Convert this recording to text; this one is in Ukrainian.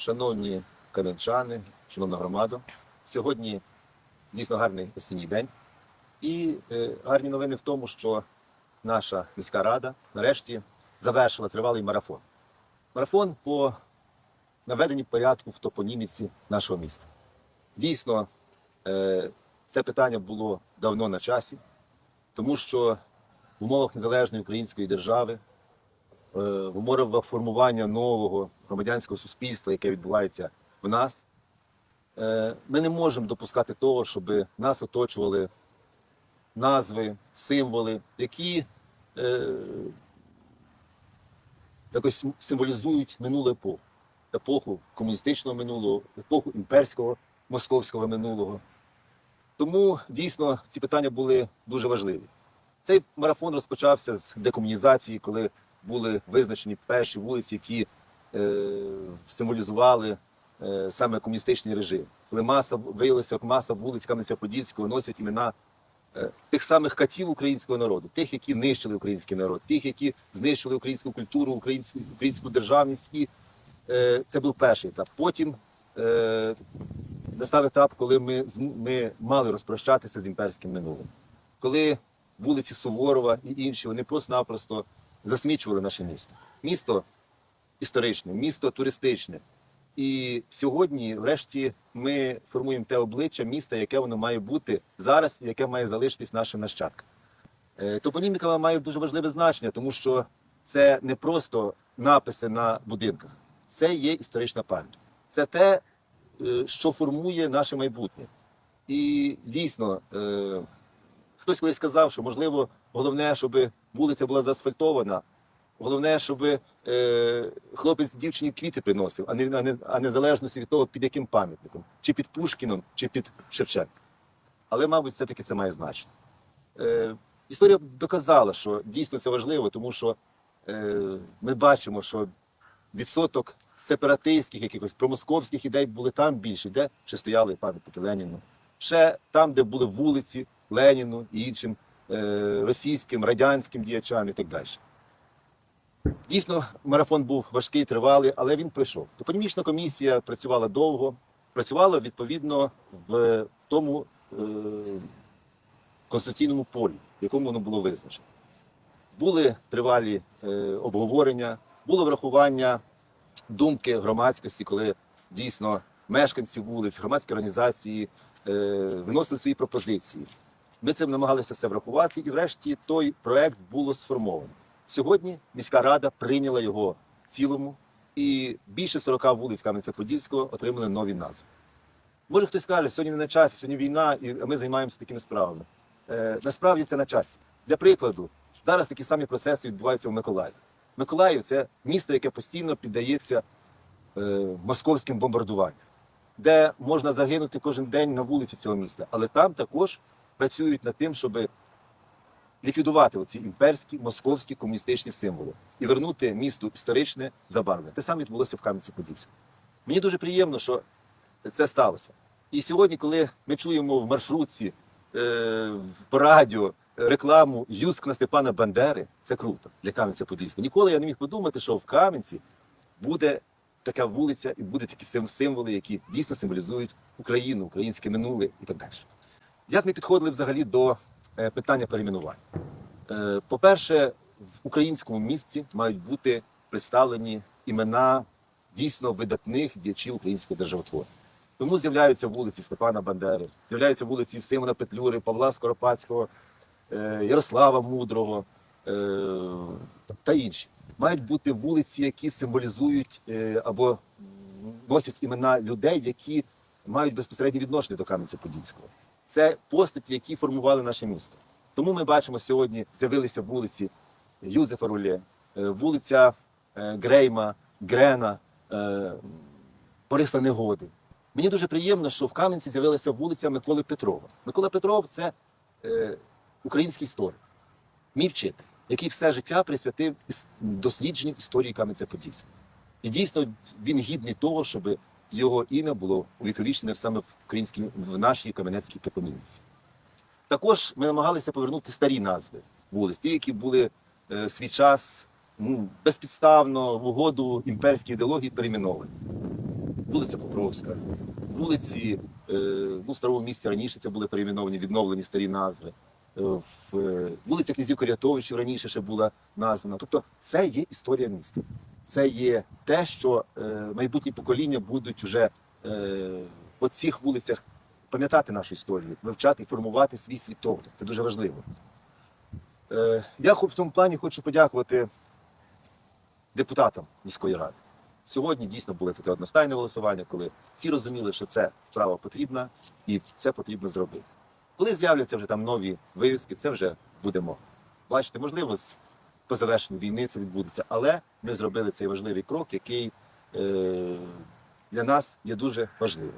шановні кам'янчани, шановна громада. Сьогодні дійсно гарний осінній день. І е, гарні новини в тому, що наша міська рада нарешті завершила тривалий марафон. Марафон по наведенні порядку в топоніміці нашого міста. Дійсно, е, це питання було давно на часі, тому що в умовах незалежної української держави, в умовах формування нового громадянського суспільства, яке відбувається в нас, е, ми не можемо допускати того, щоб нас оточували назви, символи, які е, якось символізують минулу епоху. Епоху комуністичного минулого, епоху імперського московського минулого. Тому дійсно ці питання були дуже важливі. Цей марафон розпочався з декомунізації, коли були визначені перші вулиці, які е, символізували е, саме комуністичний режим. Коли маса виявилося, як маса вулиць Кам'янця-Подільського носять імена е, тих самих катів українського народу, тих, які нищили український народ, тих, які знищили українську культуру, українську, українську державність. І е, це був перший етап. Потім е, настав етап, коли ми, ми мали розпрощатися з імперським минулим. Коли вулиці Суворова і інші вони просто-напросто засмічували наше місто. Місто історичне, місто туристичне. І сьогодні, врешті, ми формуємо те обличчя міста, яке воно має бути зараз, і яке має залишитись нашим нащадкам. Е, Топоніміка має дуже важливе значення, тому що це не просто написи на будинках, це є історична пам'ять. Це те, е, що формує наше майбутнє. І дійсно, е, хтось колись сказав, що можливо головне, щоб вулиця була заасфальтована, головне, щоб е, хлопець дівчині квіти приносив, а не, а не, а не залежності від того, під яким пам'ятником, чи під Пушкіном, чи під Шевченком. Але, мабуть, все-таки це має значення. Е, історія доказала, що дійсно це важливо, тому що е, ми бачимо, що відсоток сепаратистських, якихось промосковських ідей були там більше, де ще стояли пам'ятники Леніну. Ще там, де були вулиці Леніну і іншим російським, радянським діячам і так далі. Дійсно, марафон був важкий, тривалий, але він пройшов. Топонімічна комісія працювала довго, працювала відповідно в тому е, конституційному полі, в якому воно було визначено. Були тривалі е, обговорення, було врахування думки громадськості, коли дійсно мешканці вулиць, громадські організації е, виносили свої пропозиції. Ми цим намагалися все врахувати, і врешті той проект було сформовано. Сьогодні міська рада прийняла його в цілому, і більше 40 вулиць Кам'янця-Подільського отримали нові назви. Може хтось каже, сьогодні не на часі, сьогодні війна, і ми займаємося такими справами. Е, насправді це на часі. Для прикладу, зараз такі самі процеси відбуваються в Миколаєві. Миколаїв це місто, яке постійно піддається е, московським бомбардуванням, де можна загинути кожен день на вулиці цього міста. Але там також працюють над тим, щоб ліквідувати оці імперські московські комуністичні символи і вернути місту історичне забарвлення. Те саме відбулося в Кам'янці-Подільському. Мені дуже приємно, що це сталося. І сьогодні, коли ми чуємо в маршрутці, е, в- радіо рекламу Юскна Степана Бандери, це круто для Кам'янця-Подільського. Ніколи я не міг подумати, що в Кам'янці буде така вулиця і буде такі символи, які дійсно символізують Україну, українське минуле і так далі. Як ми підходили взагалі до е, питання перейменування? Е, По-перше, в українському місті мають бути представлені імена дійсно видатних діячів українського державотворення. Тому з'являються вулиці Степана Бандери, з'являються вулиці Симона Петлюри, Павла Скоропадського, е, Ярослава Мудрого та інші. Мають бути вулиці, які символізують або носять імена людей, які мають безпосереднє відношення до Кам'янця-Подільського. Це постаті, які формували наше місто. Тому ми бачимо сьогодні з'явилися вулиці Юзефа Руле, вулиця е, Грейма, Грена, е, Бориса Негоди. Мені дуже приємно, що в Кам'янці з'явилася вулиця Миколи Петрова. Микола Петров це е, український історик, мій вчитель, який все життя присвятив дослідженню історії Кам'янця-Подільського. І дійсно він гідний того, щоб його ім'я було увіковічене саме в українській в нашій кам'янецькій топоніміці. Також ми намагалися повернути старі назви вулиць, ті, які були е, свій час ну, безпідставно в угоду імперській ідеології перейменовані. вулиця Покровська, вулиці е, ну, в старому місті раніше це були перейменовані, відновлені старі назви. Е, в, е, вулиця князів Корятовичів раніше ще була названа. Тобто це є історія міста. Це є те, що е, майбутні покоління будуть вже е, по цих вулицях пам'ятати нашу історію, вивчати і формувати свій світогляд. Це дуже важливо. Е, я в цьому плані хочу подякувати депутатам міської ради. Сьогодні дійсно було таке одностайне голосування, коли всі розуміли, що це справа потрібна і це потрібно зробити. Коли з'являться вже там нові вивіски, це вже будемо бачити. Можливо, з по завершенню війни це відбудеться, але ми зробили цей важливий крок, який е, для нас є дуже важливим.